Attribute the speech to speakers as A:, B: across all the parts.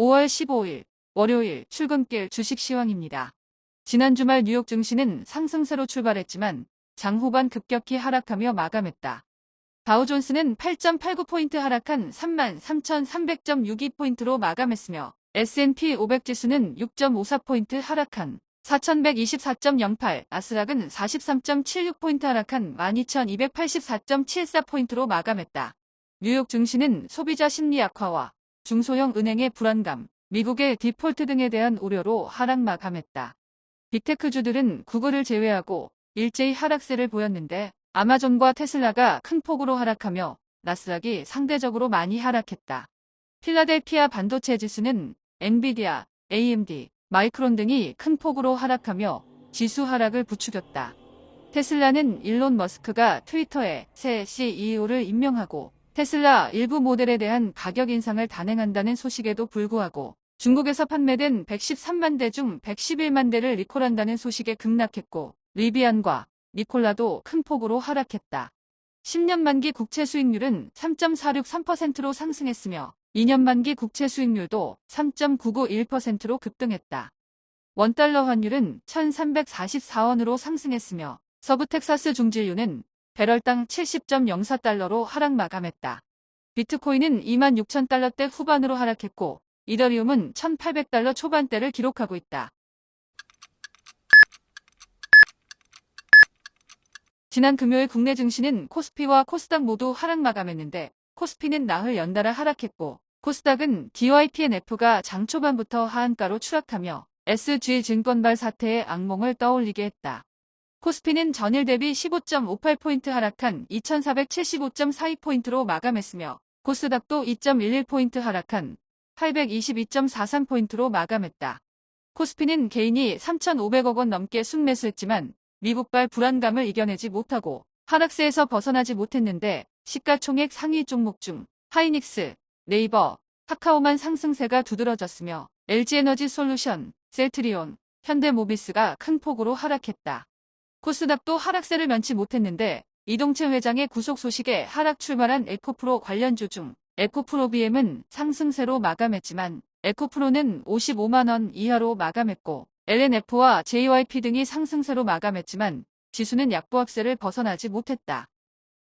A: 10월 15일 월요일 출근길 주식 시황입니다. 지난 주말 뉴욕 증시는 상승세로 출발했지만 장 후반 급격히 하락하며 마감했다. 다우존스는 8.89포인트 하락한 33,300.62포인트로 마감했으며 S&P 500 지수는 6.54포인트 하락한 4,124.08, 아스락은 43.76포인트 하락한 12,284.74포인트로 마감했다. 뉴욕 증시는 소비자 심리 악화와 중소형 은행의 불안감, 미국의 디폴트 등에 대한 우려로 하락 마감했다. 빅테크주들은 구글을 제외하고 일제히 하락세를 보였는데 아마존과 테슬라가 큰 폭으로 하락하며 나스닥이 상대적으로 많이 하락했다. 필라델피아 반도체 지수는 엔비디아, AMD, 마이크론 등이 큰 폭으로 하락하며 지수 하락을 부추겼다. 테슬라는 일론 머스크가 트위터에 새 CEO를 임명하고 테슬라 일부 모델에 대한 가격 인상을 단행한다는 소식에도 불구하고 중국에서 판매된 113만 대 중 111만 대를 리콜한다는 소식에 급락했고 리비안과 니콜라도 큰 폭으로 하락했다. 10년 만기 국채 수익률은 3.463%로 상승했으며 2년 만기 국채 수익률도 3.991%로 급등했다. 원달러 환율은 1344원으로 상승했으며 서부 텍사스 중진류는 배럴당 70.04달러로 하락 마감했다. 비트코인은 26,000달러대 후반으로 하락했고 이더리움은 1,800달러 초반대를 기록하고 있다. 지난 금요일 국내 증시는 코스피와 코스닥 모두 하락 마감했는데 코스피는 나흘 연달아 하락했고 코스닥은 DYPNF가 장 초반부터 하한가로 추락하며 SG증권발 사태의 악몽을 떠올리게 했다. 코스피는 전일 대비 15.58포인트 하락한 2475.42포인트로 마감했으며 코스닥도 2.11포인트 하락한 822.43포인트로 마감했다. 코스피는 개인이 3,500억 원 넘게 순매수했지만 미국발 불안감을 이겨내지 못하고 하락세에서 벗어나지 못했는데 시가총액 상위 종목 중 하이닉스, 네이버, 카카오만 상승세가 두드러졌으며 LG에너지 솔루션, 셀트리온, 현대모비스가 큰 폭으로 하락했다. 코스닥도 하락세를 면치 못했는데 이동채 회장의 구속 소식에 하락 출발한 에코프로 관련주 중 에코프로비엠은 상승세로 마감했지만 에코프로는 55만원 이하로 마감했고 LNF와 JYP 등이 상승세로 마감했지만 지수는 약보합세를 벗어나지 못했다.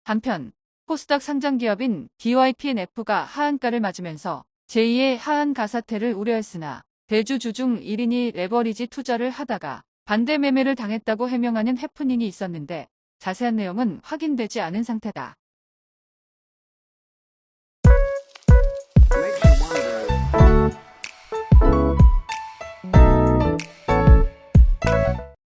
A: 한편 코스닥 상장 기업인 DYPNF가 하한가를 맞으면서 제2의 하한 가 사태를 우려했으나 대주주 중 1인이 레버리지 투자를 하다가 반대 매매를 당했다고 해명하는 해프닝이 있었는데 자세한 내용은 확인되지 않은 상태다.